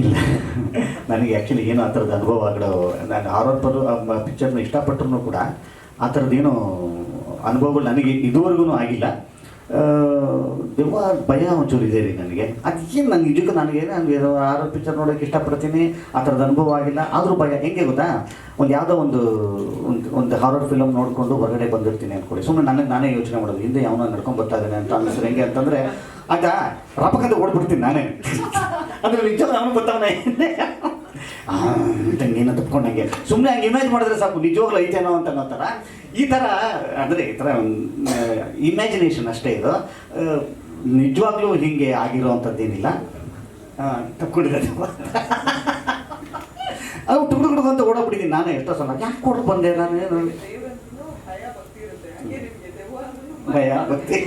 ಇಲ್ಲ. ನನಗೆ ಆ್ಯಕ್ಚುಲಿ ಏನು ಆ ಥರದ ಅನುಭವಗಳು ನಾನು ಹಾರರ್ ಪರ್ ಪಿಕ್ಚರ್ನ ಇಷ್ಟಪಟ್ಟರು ಕೂಡ ಆ ಥರದ್ದೇನು ಅನುಭವಗಳು ನನಗೆ ಇದುವರೆಗೂ ಆಗಿಲ್ಲ. ದೆವ್ವ ಭಯ ಒಂಚೂರು ಇದೆ ರೀ ನನಗೆ. ಅದೇನು ನನಗೆ ನಿಜಕ್ಕೂ ನನಗೆ ನನಗೆ ಆರೋ ಪಿಕ್ಚರ್ ನೋಡೋಕ್ಕೆ ಇಷ್ಟಪಡ್ತೀನಿ, ಆ ಥರದ ಅನುಭವ ಆಗಿಲ್ಲ. ಆದರೂ ಭಯ. ಹೆಂಗೆ ಗೊತ್ತಾ? ಒಂದು ಯಾವುದೋ ಒಂದು ಒಂದು ಹಾರರ್ ಫಿಲಮ್ ನೋಡಿಕೊಂಡು ಹೊರಗಡೆ ಬಂದಿರ್ತೀನಿ ಅಂದ್ಕೊಳ್ಳಿ. ಸುಮ್ಮನೆ ನನಗೆ ನಾನೇ ಯೋಚನೆ ಮಾಡೋದು. ಹಿಂದೆ ಯಾವನ ನಡ್ಕೊಂಡು ಬರ್ತಾ ಇದ್ದಾನೆ ಅಂತ ಅನಿಸ್ರೆ ಹೆಂಗೆ ಅಂತಂದರೆ ಆಗ ರಪಕಂತ ಓಡ್ಬಿಡ್ತೀನಿ ನಾನೇ. ಅಂದ್ರೆ ನಿಜ ಅವನು ಬರ್ತಾವನೆ ಏನೋ ತಪ್ಕೊಂಡಂಗೆ. ಸುಮ್ಮನೆ ಹಂಗೆ ಇಮೇಜ್ ಮಾಡಿದ್ರೆ ಸಾಕು, ನಿಜವಾಗ್ಲೂ ಐತೇನೋ ಅಂತ ಅನ್ನೋ ಥರ. ಈ ಥರ, ಅಂದರೆ ಈ ಥರ ಇಮ್ಯಾಜಿನೇಷನ್ ಅಷ್ಟೇ ಇದು. ನಿಜವಾಗ್ಲೂ ಹೀಗೆ ಆಗಿರೋ ಅಂಥದ್ದೇನಿಲ್ಲ ತಪ್ಕೊಂಡಿರೋದು. ಅದು ಟುಡು ಟುಡು ಅಂತ ಓಡೋಗ್ಬಿಟ್ಟಿದ್ದೀನಿ ನಾನೇ ಎಷ್ಟೋ ಸಲ. ಯಾಕೆ ಕೊಟ್ಟು ಬಂದೆ ನಾನು? ಭಯ ಭಕ್ತಿ.